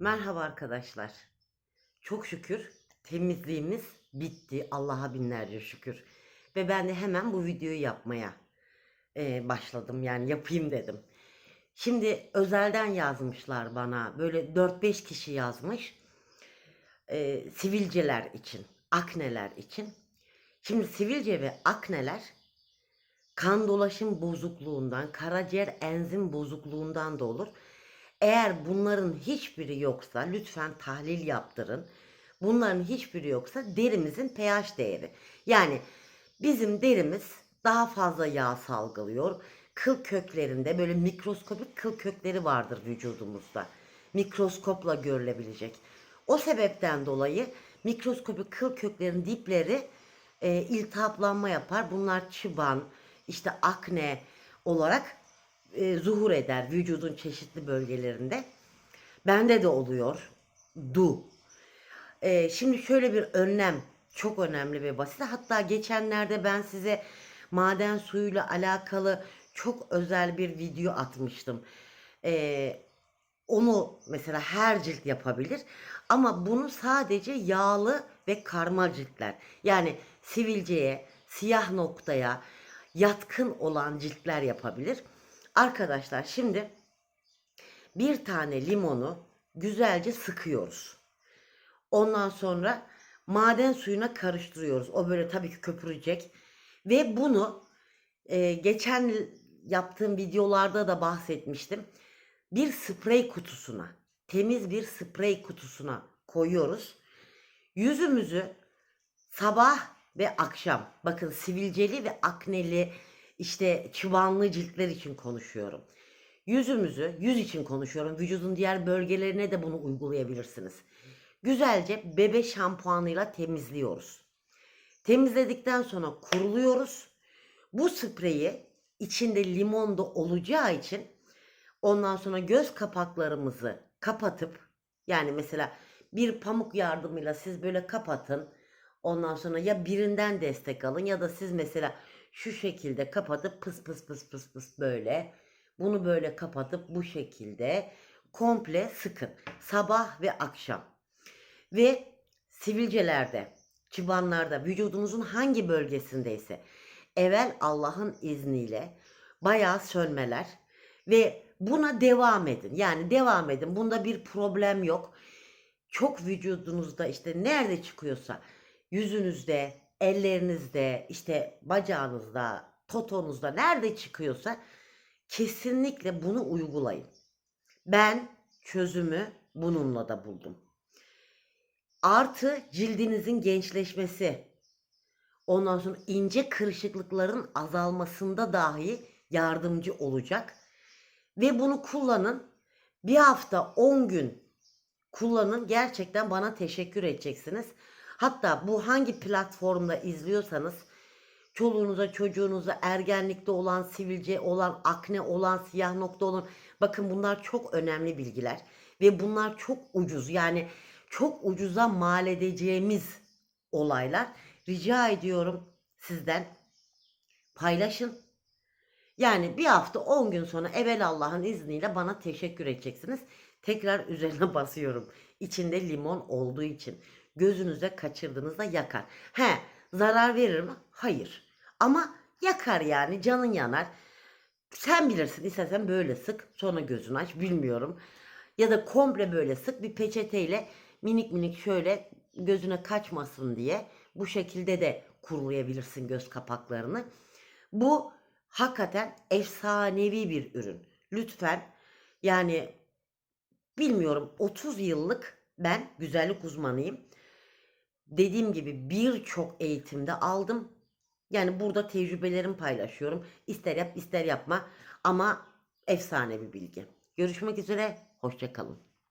Merhaba arkadaşlar. Çok şükür temizliğimiz bitti. Allah'a binlerce şükür. Ve ben de hemen bu videoyu yapmaya e, başladım. Yani yapayım dedim. Şimdi özelden yazmışlar bana. Böyle 4-5 kişi yazmış. E, sivilceler için, akneler için. Şimdi sivilce ve akneler kan dolaşım bozukluğundan, karaciğer enzim bozukluğundan da olur. Eğer bunların hiçbiri yoksa lütfen tahlil yaptırın. Bunların hiçbiri yoksa derimizin pH değeri. Yani bizim derimiz daha fazla yağ salgılıyor. Kıl köklerinde böyle mikroskopik kıl kökleri vardır vücudumuzda. Mikroskopla görülebilecek. O sebepten dolayı mikroskopik kıl köklerin dipleri e, iltihaplanma yapar. Bunlar çıban, işte akne olarak e, zuhur eder vücudun çeşitli bölgelerinde. Bende de oluyor. Du. E, şimdi şöyle bir önlem çok önemli ve basit. Hatta geçenlerde ben size maden suyuyla alakalı çok özel bir video atmıştım. E, onu mesela her cilt yapabilir. Ama bunu sadece yağlı ve karma ciltler. Yani sivilceye, siyah noktaya yatkın olan ciltler yapabilir. Arkadaşlar şimdi bir tane limonu güzelce sıkıyoruz. Ondan sonra maden suyuna karıştırıyoruz. O böyle tabii ki köpürecek. Ve bunu e, geçen yaptığım videolarda da bahsetmiştim. Bir sprey kutusuna, temiz bir sprey kutusuna koyuyoruz. Yüzümüzü sabah ve akşam, bakın sivilceli ve akneli, işte çıbanlı ciltler için konuşuyorum. Yüzümüzü, yüz için konuşuyorum. Vücudun diğer bölgelerine de bunu uygulayabilirsiniz. Güzelce bebe şampuanıyla temizliyoruz. Temizledikten sonra kuruluyoruz. Bu spreyi içinde limon da olacağı için ondan sonra göz kapaklarımızı kapatıp yani mesela bir pamuk yardımıyla siz böyle kapatın. Ondan sonra ya birinden destek alın ya da siz mesela şu şekilde kapatıp pıs pıs pıs pıs pıs böyle bunu böyle kapatıp bu şekilde komple sıkın. Sabah ve akşam. Ve sivilcelerde, çıbanlarda, vücudunuzun hangi bölgesindeyse evvel Allah'ın izniyle bayağı sönmeler ve buna devam edin. Yani devam edin. Bunda bir problem yok. Çok vücudunuzda işte nerede çıkıyorsa yüzünüzde, ellerinizde, işte bacağınızda, totonuzda nerede çıkıyorsa kesinlikle bunu uygulayın. Ben çözümü bununla da buldum. Artı cildinizin gençleşmesi. Ondan sonra ince kırışıklıkların azalmasında dahi yardımcı olacak. Ve bunu kullanın. Bir hafta 10 gün kullanın. Gerçekten bana teşekkür edeceksiniz. Hatta bu hangi platformda izliyorsanız çoluğunuza, çocuğunuza, ergenlikte olan, sivilce olan, akne olan, siyah nokta olan bakın bunlar çok önemli bilgiler ve bunlar çok ucuz. Yani çok ucuza mal edeceğimiz olaylar. Rica ediyorum sizden paylaşın. Yani bir hafta 10 gün sonra evvel Allah'ın izniyle bana teşekkür edeceksiniz. Tekrar üzerine basıyorum. İçinde limon olduğu için. Gözünüze kaçırdığınızda yakar. He zarar verir mi? Hayır. Ama yakar yani canın yanar. Sen bilirsin istersen böyle sık sonra gözünü aç bilmiyorum. Ya da komple böyle sık bir peçeteyle minik minik şöyle gözüne kaçmasın diye bu şekilde de kurulayabilirsin göz kapaklarını. Bu hakikaten efsanevi bir ürün. Lütfen yani bilmiyorum 30 yıllık ben güzellik uzmanıyım. Dediğim gibi birçok eğitimde aldım. Yani burada tecrübelerimi paylaşıyorum. İster yap ister yapma ama efsane bir bilgi. Görüşmek üzere, hoşçakalın.